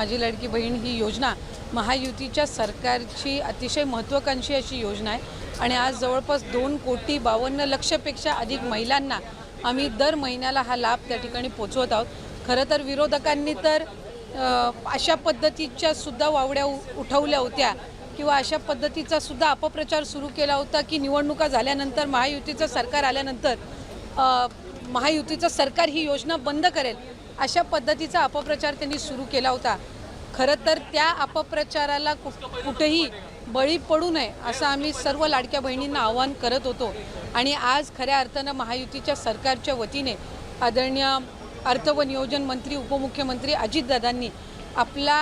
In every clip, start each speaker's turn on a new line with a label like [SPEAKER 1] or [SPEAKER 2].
[SPEAKER 1] माझी लाडकी बहीण ही योजना महायुतीच्या सरकारची अतिशय महत्त्वाकांक्षी अशी योजना आहे. आणि आज जवळपास दोन कोटी बावन्न लक्षपेक्षा अधिक महिलांना आम्ही दर महिन्याला हा लाभ त्या ठिकाणी पोचवत आहोत. खरं तर विरोधकांनी तर अशा पद्धतीच्या सुद्धा वावड्या उ- उठवल्या होत्या किंवा अशा पद्धतीचा सुद्धा अपप्रचार सुरू केला होता की निवडणुका झाल्यानंतर महायुतीचं सरकार आल्यानंतर महायुतीचं सरकार ही योजना बंद करेल अशा पद्धतीचा अपप्रचार त्यांनी सुरू केला होता. खरं तर त्या अपप्रचाराला कु कुठेही बळी पडू नये असं आम्ही सर्व लाडक्या बहिणींना आवाहन करत होतो. आणि आज खऱ्या अर्थानं महायुतीच्या सरकारच्या वतीने आदरणीय अर्थ व नियोजन मंत्री उपमुख्यमंत्री अजितदादांनी आपला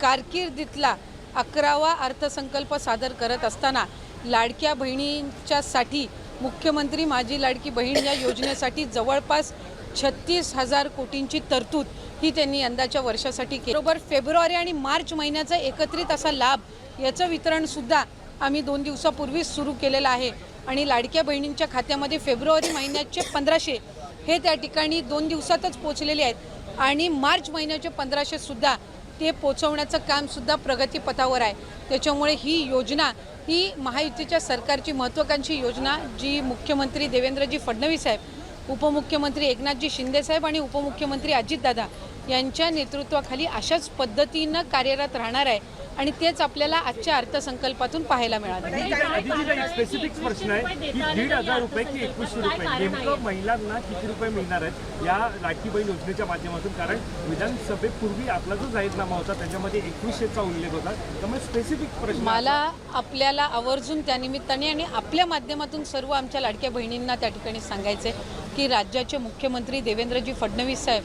[SPEAKER 1] कारकिर्दीतला अकरावा अर्थसंकल्प सादर करत असताना लाडक्या बहिणींच्यासाठी मुख्यमंत्री माझी लाडकी बहीण या योजनेसाठी जवळपास छत्तीस हजार कोटींची तरतूद ही त्यांनी यंदाच्या वर्षासाठी केली. बरोबर फेब्रुवारी आणि मार्च महिन्याचा एकत्रित असा लाभ याचं वितरणसुद्धा आम्ही दोन दिवसापूर्वीच सुरू केलेलं आहे. आणि लाडक्या बहिणींच्या खात्यामध्ये फेब्रुवारी महिन्याचे पंधराशे हे त्या ठिकाणी दोन दिवसातच पोचलेले आहेत. आणि मार्च महिन्याचे पंधराशे सुद्धा ते पोचवण्याचं कामसुद्धा प्रगतीपथावर आहे. त्याच्यामुळे ही योजना ही महायुतीच्या सरकारची महत्त्वाकांक्षी योजना जी मुख्यमंत्री देवेंद्रजी फडणवीस साहेब उपमुख्यमंत्री एकनाथजी शिंदेसाहेब आणि उपमुख्यमंत्री अजितदादा यांच्या नेतृत्वाखाली अशाच पद्धतीनं कार्यरत राहणार आहे आणि तेच आपल्याला आजच्या अर्थसंकल्पातून पाहायला मिळालं.
[SPEAKER 2] स्पेसिफिक प्रश्न आहे की दीड हजार रुपये की एकवीसशे रुपये. नेमकं महिलांना किती रुपये मिळणार आहेत या लाडकी बहीण योजनेच्या माध्यमातून? कारण विधानसभेपूर्वी आपला जो जाहीरनामा होता त्याच्यामध्ये एकवीसशेचा उल्लेख होता. त्यामुळे स्पेसिफिक प्रश्न
[SPEAKER 1] मला आपल्याला आवर्जून त्यानिमित्ताने आणि आपल्या माध्यमातून सर्व आमच्या लाडक्या बहिणींना त्या ठिकाणी सांगायचं की राज्याचे मुख्यमंत्री देवेंद्रजी फडणवीस साहेब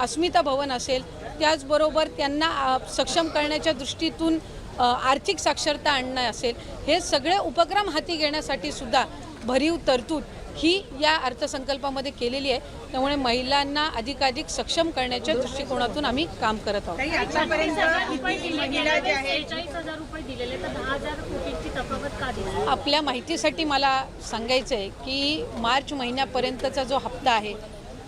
[SPEAKER 1] अस्मिता भवन असेल त्याचबरोबर त्यांना सक्षम करण्याच्या दृष्टीतून आर्थिक साक्षरता आणणं असेल हे सगळे उपक्रम हाती घेण्यासाठी सुद्धा भरीव तरतूद ही या अर्थसंकल्पामध्ये केलेली आहे. त्यामुळे महिलांना अधिकाधिक सक्षम करण्याच्या दृष्टिकोनातून आम्ही काम करत आहोत. आपल्या माहितीसाठी मला सांगायचं आहे की मार्च महिन्यापर्यंतचा जो हप्ता आहे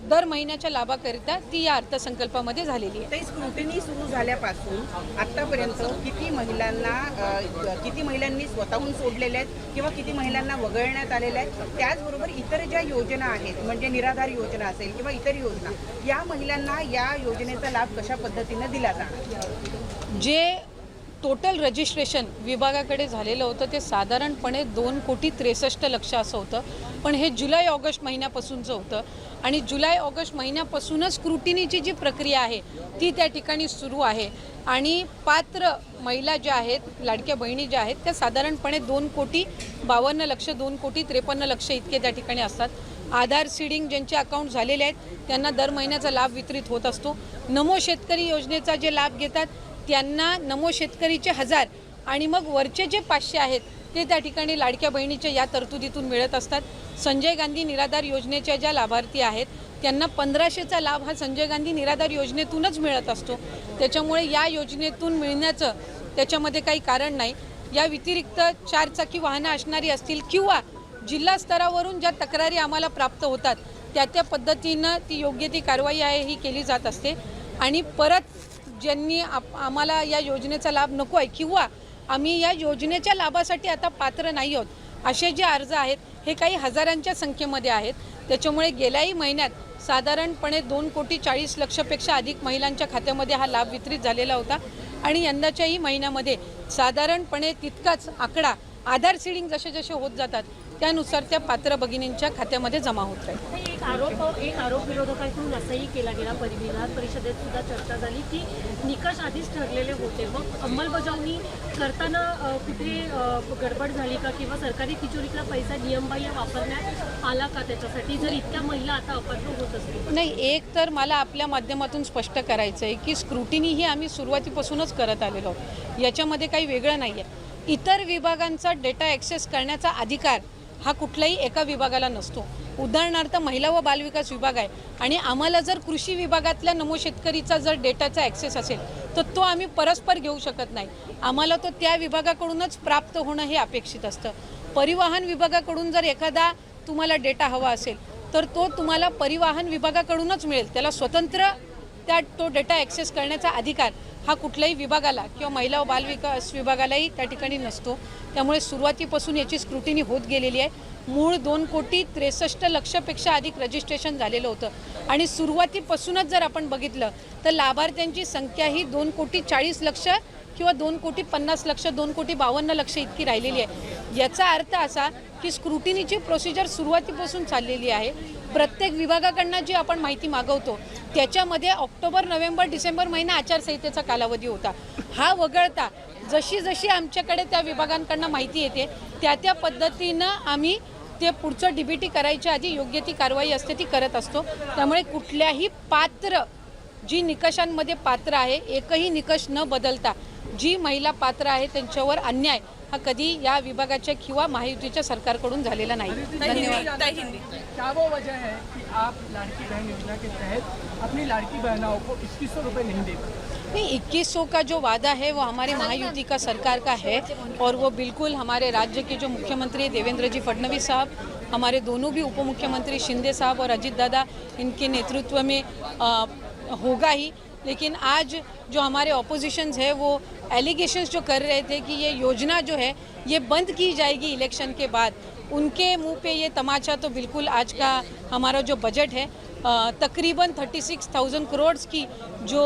[SPEAKER 1] दर महिन्याच्या लाभाकरिता ती या अर्थसंकल्पामध्ये झालेली आहे.
[SPEAKER 3] ते स्क्रुटिनी सुरू झाल्यापासून आतापर्यंत किती महिलांना किती महिलांनी स्वतःहून सोडलेल्या आहेत किंवा किती महिलांना वगळण्यात आलेल्या आहेत त्याचबरोबर इतर ज्या योजना आहेत म्हणजे निराधार योजना असेल किंवा इतर योजना या महिलांना या योजनेचा लाभ कशा पद्धतीनं दिला जाणार?
[SPEAKER 1] जे टोटल रजिस्ट्रेशन विभागाकडे झालेलं होतं ते साधारणपणे दोन कोटी त्रेसष्ट लक्ष असं होतं. पण हे जुलै ऑगस्ट महिन्यापासूनचं होतं. आणि जुलै ऑगस्ट महिन्यापासूनच स्क्रुटिनीची जी प्रक्रिया आहे ती त्या ठिकाणी सुरू आहे. आणि पात्र महिला ज्या आहेत लाडक्या बहिणी ज्या आहेत त्या साधारणपणे दोन कोटी बावन्न लक्ष दोन कोटी त्रेपन्न लक्ष इतके त्या ठिकाणी असतात. आधार सीडिंग ज्यांचे अकाउंट झालेले आहेत त्यांना दर महिन्याचा लाभ वितरित होत असतो. नमो शेतकरी योजनेचा जे लाभ घेतात त्यांना नमो शेतकरीचे हजार आणि मग वरचे जे पाचशे आहेत ते त्या ठिकाणी लाडक्या बहिणीच्या या तरतुदीतून मिळत असतात. संजय गांधी निराधार योजनेच्या ज्या लाभार्थी आहेत त्यांना पंधराशेचा लाभ हा संजय गांधी निराधार योजनेतूनच मिळत असतो. त्याच्यामुळे या योजनेतून मिळण्याचं त्याच्यामध्ये काही कारण नाही. या व्यतिरिक्त चारचाकी वाहनं असणारी असतील किंवा जिल्हा स्तरावरून ज्या तक्रारी आम्हाला प्राप्त होतात त्या त्या पद्धतीनं ती योग्य ती कारवाई आहे ही केली जात असते. आणि परत ज्यांनी आप आम्हाला या योजनेचा लाभ नको आहे किंवा आम्ही या योजनेच्या लाभासाठी आता पात्र नाही आहोत. असे जे अर्ज आहेत हे काही हजारांच्या संख्येमध्ये आहेत. त्याच्यामुळे गेल्याही महिन्यात साधारणपणे दोन कोटी चाळीस लक्षपेक्षा अधिक महिलांच्या खात्यामध्ये हा लाभ वितरित झालेला होता. आणि यंदाच्याही महिन्यामध्ये साधारणपणे तितकाच आकडा आधार सीडिंग जसे जसे होत जातात त्यानुसार त्या पात्र भगिनींच्या खात्यामध्ये जमा होत राहील.
[SPEAKER 4] एक आरोप एक आरोप विरोधकांकडून असंही केला गेला. परि- विधान परिषदेत सुद्धा चर्चा झाली की निकष आधीच ठरलेले होते. मग अंमलबजावणी करताना कुठे गडबड झाली का किंवा सरकारी तिजोरीतला पैसा नियमबाह्य वापरण्यात आला का त्याच्यासाठी? जर इतक्या महिला आता अपात्र होत असतील.
[SPEAKER 1] नाही एक तर मला आपल्या माध्यमातून स्पष्ट करायचं आहे की स्क्रुटिनी ही आम्ही सुरुवातीपासूनच करत आलेलो आहोत. याच्यामध्ये काही वेगळं नाही आहे इतर विभागांचा डेटा ॲक्सेस करण्याचा अधिकार हा कुठल्याही एका विभागाला नसतो. उदाहरणार्थ महिला व बालविकास विभाग आहे आणि आम्हाला जर कृषी विभागातल्या नमो शेतकरीचा जर डेटाचा ॲक्सेस असेल तर तो आम्ही परस्पर घेऊ शकत नाही. आम्हाला तो त्या विभागाकडूनच प्राप्त होणं हे अपेक्षित असतं. परिवहन विभागाकडून जर एखादा तुम्हाला डेटा हवा असेल तर तो तुम्हाला परिवहन विभागाकडूनच मिळेल. त्याला स्वतंत्र त्या तो डेटा ॲक्सेस करण्याचा अधिकार हा कुठल्याही विभागाला किंवा महिला व बालविकास विभागालाही त्या ठिकाणी नसतो. त्यामुळे सुरुवातीपासून याची स्क्रुटिनी होत गेलेली आहे. मूळ दोन कोटी त्रेसष्ट लक्षपेक्षा अधिक रजिस्ट्रेशन झालेलं होतं. आणि सुरुवातीपासूनच जर आपण बघितलं तर लाभार्थ्यांची संख्या ही दोन कोटी चाळीस लक्ष किंवा दोन कोटी पन्नास लक्ष दोन कोटी बावन्न लक्ष इतकी राहिलेली आहे. याचा अर्थ असा की स्क्रुटिनीची प्रोसिजर सुरुवातीपासून चाललेली आहे. प्रत्येक विभागाकडनं जी आपण माहिती मागवतो त्याच्यामध्ये ऑक्टोबर नोव्हेंबर डिसेंबर महिना आचारसंहितेचा कालावधी होता. हा वगळता जशी जशी आमच्याकडे त्या विभागांकडनं माहिती येते त्या त्या पद्धतीनं आम्ही ते पुढचं डी बी टी करायच्या आधी योग्य ती कारवाई असते ती करत असतो. त्यामुळे कुठल्याही पात्र जी निकषांमध्ये पात्र आहे एकही निकष न बदलता जी महिला पात्र आहे त्यांच्यावर अन्याय हा कधी या विभागाच्या किंवा महायुतीच्या सरकारकडून झालेला नाही. धन्यवाद.
[SPEAKER 5] क्या वो वजह है कि आप लाड़की बहन योजना के तहत अपनी लाड़की बहनाओं को इक्कीस सौ रुपये नहीं दे
[SPEAKER 1] नहीं इक्कीस सौ का जो वादा है वो हमारे महायुति का सरकार का है और वो बिल्कुल हमारे राज्य के जो मुख्यमंत्री हैं, देवेंद्र जी फडणवीस साहब हमारे दोनों भी उप मुख्यमंत्री शिंदे साहब और अजित दादा इनके नेतृत्व में आ, होगा ही। लेकिन आज जो हमारे ऑपोजिशंस है, वो एलिगेशंस जो कर रहे थे कि ये योजना जो है, ये बंद की जाएगी इलेक्शन के बाद, उनके मुँह पे ये तमाचा तो बिल्कुल आज का हमारा जो बजट है तकरीबन थर्टी सिक्स थाउज़ेंड करोड़ की जो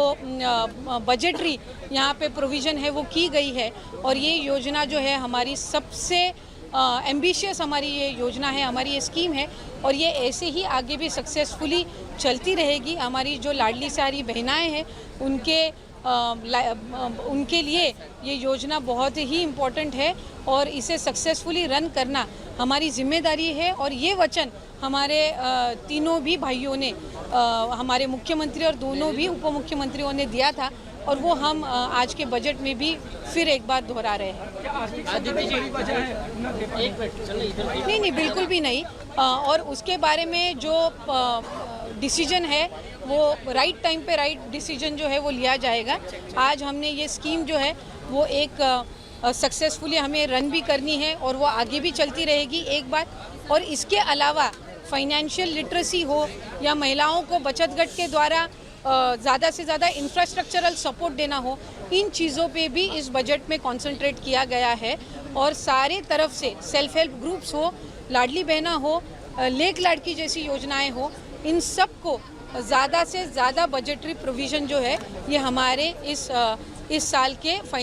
[SPEAKER 1] बजटरी यहाँ पे प्रोविज़न है, वो की गई है। और ये योजना जो है, हमारी सबसे एम्बिशियस हमारी ये योजना है, हमारी ये स्कीम है और ये ऐसे ही आगे भी सक्सेसफुली चलती रहेगी। हमारी जो लाडली सारी बहनाएँ हैं, उनके ला- उनके लिए ये योजना बहुत ही इम्पोर्टेंट है और इसे सक्सेसफुली रन करना हमारी ज़िम्मेदारी है और ये वचन हमारे तीनों भी भाइयों ने हमारे मुख्यमंत्री और दोनों भी उप मुख्यमंत्रियों ने दिया था। और वो हम आज के बजट में भी फिर एक बार दोहरा रहे हैं। नहीं नहीं बिल्कुल भी नहीं। और उसके बारे में जो डिसीज़न है वो राइट टाइम पे राइट डिसीज़न जो है वो लिया जाएगा। आज हमने ये स्कीम जो है वो एक सक्सेसफुली हमें रन भी करनी है और वो आगे भी चलती रहेगी एक बात और इसके अलावा फाइनेंशियल लिटरेसी हो या महिलाओं को बचत गट के द्वारा ज़्यादा से ज़्यादा इंफ्रास्ट्रक्चरल सपोर्ट देना हो, इन चीज़ों पे भी इस बजट में कंसंट्रेट किया गया है। और सारे तरफ़ से सेल्फ हेल्प ग्रुप्स हो, लाडली बहना हो लेक लाडकी जैसी योजनाएँ हो, इन सबको ज़्यादा से ज़्यादा बजटरी प्रोविज़न जो है, ये हमारे इस इस साल के फाइन